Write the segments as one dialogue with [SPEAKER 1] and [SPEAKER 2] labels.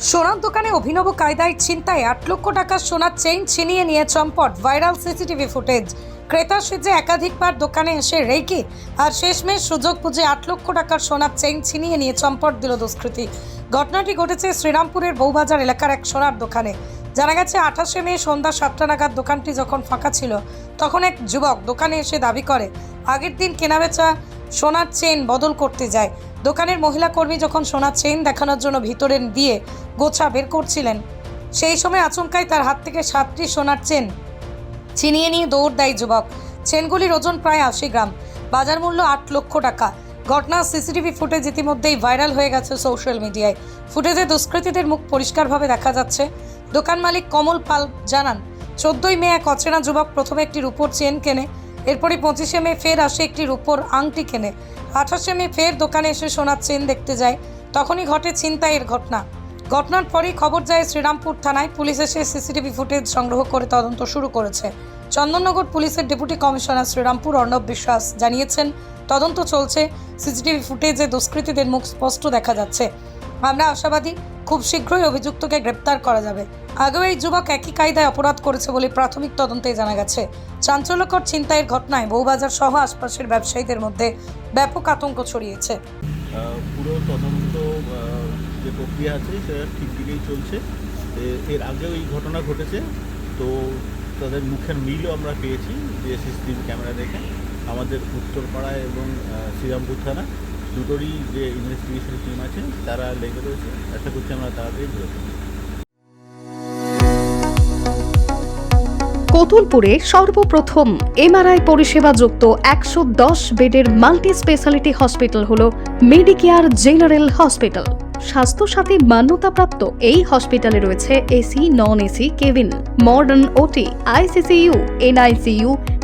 [SPEAKER 1] সোনার দোকানে অভিনব কায়দায় ছিনতাই, আট লক্ষ টাকার সোনার চেইন ছিনিয়ে নিয়ে চম্পট, ভাইরাল সিসিটিভি ফুটেজ। ক্রেতা সেজে একাধিকবার দোকানে এসে রেকি, আর শেষমেশ সুযোগ বুঝে আট লক্ষ টাকার সোনার চেইন ছিনিয়ে নিয়ে চম্পট দিল দুষ্কৃতী। ঘটনাটি ঘটেছে শ্রীরামপুরের বউবাজার এলাকার এক সোনার দোকানে। জানা গেছে, আঠাশে মে সন্ধ্যা সাতটা নাগাদ দোকানটি যখন ফাঁকা ছিল, তখন এক যুবক দোকানে এসে দাবি করে, আগের দিন কেনাবেচা সোনার চেন বদল করতে যায়। দোকানের মহিলা কর্মী যখন সোনার চেন দেখানোর জন্য ভিতরে দিয়ে গোছা বের করছিলেন, সেই সময় আচমকাই তার হাত থেকে সাতটি সোনার চেন ছিনিয়ে নিয়ে দৌড় দেয় যুবক। চেনগুলির ওজন প্রায় আশি গ্রাম, বাজার মূল্য আট লক্ষ টাকা। ঘটনা সিসিটিভি ফুটেজ ইতিমধ্যেই ভাইরাল হয়ে গেছে সোশ্যাল মিডিয়ায়। ফুটেজে দুষ্কৃতীদের মুখ পরিষ্কারভাবে দেখা যাচ্ছে। দোকান মালিক কমল পাল জানান, চোদ্দই মে এক অচেনা যুবক প্রথমে একটি রূপোর চেন কেনে এরপরই পঁচিশে মে ফের আসে একটি রূপোর আংটি কেনে। আঠাশে মে ফের দোকানে এসে সোনার চেন দেখতে যায়। তখনই ঘটে ছিনতাইয়ের ঘটনা। ঘটনার পরেই খবর যায় শ্রীরামপুর থানায় পুলিশ এসে সিসিটিভি ফুটেজ সংগ্রহ করে তদন্ত শুরু করেছে। চন্দননগর পুলিশের ডেপুটি কমিশনার শ্রীরামপুর অর্ণব বিশ্বাস জানিয়েছেন, তদন্ত চলছে। সিসিটিভি ফুটেজে দুষ্কৃতীদের মুখ স্পষ্ট দেখা যাচ্ছে। আমরা আশাবাদী খুব শীঘ্রই অভিযুক্তকে গ্রেপ্তার করা যাবে। আগেও এই যুবক একই কায়দায় অপরাধ করেছে বলে প্রাথমিক তদন্তে জানা গেছে। চাঞ্চল্যকর ছিনতাইয়ের ঘটনায় বউবাজার সহ আশপাশের ব্যবসায়ীদের মধ্যে ব্যাপক আতঙ্ক ছড়িয়েছে।
[SPEAKER 2] পুরো তদন্ত যে প্রক্রিয়া আছে, সেটা ঠিক দিকেই চলছে। এর আগেও এই ঘটনা ঘটেছে। তো তাদের মুখের মিলও আমরা পেয়েছি, যে সিসিটিভি ক্যামেরা দেখে। আমাদের উত্তরপাড়া এবং শ্রীরামপুর থানা দুটোরই যে ইনভেস্টিগেশন টিম আছে, তারা লেগে রয়েছে। আশা করছি আমরা তাড়াতাড়ি
[SPEAKER 3] কতুলপুরে সর্বপ্রথম এমআরআই পরিষেবা যুক্ত একশো দশ বেডের মাল্টি স্পেশালিটি হসপিটাল হল মেডিকেয়ার জেনারেল হসপিটাল স্বাস্থ্যসাথী মান্যতাপ্রাপ্ত এই হসপিটালে রয়েছে AC non AC cabin modern OT ICCU NICU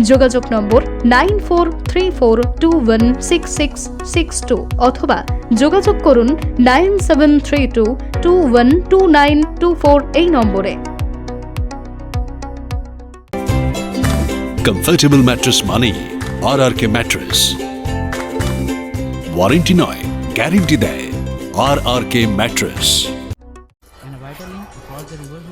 [SPEAKER 3] যোগাযোগ number nine four three four two one six six six two অথবা যোগাযোগ করুন nine seven three two two one two nine two four এই নম্বরে।
[SPEAKER 4] কমফর্টেবল ম্যাট্রেস মানেই R R K mattress warranty নয় guarantee দেয় R R K mattress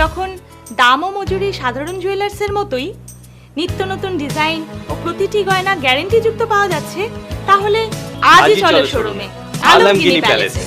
[SPEAKER 5] যখন দাম ও মজুরি সাধারণ জুয়েলার্সের মতোই নিত্য নতুন ডিজাইন ও প্রতিটি গয়না গ্যারেন্টি যুক্ত পাওয়া যাচ্ছে তাহলে আজই চলো শোরুমে।
[SPEAKER 6] আলমগিরি প্যালেসে।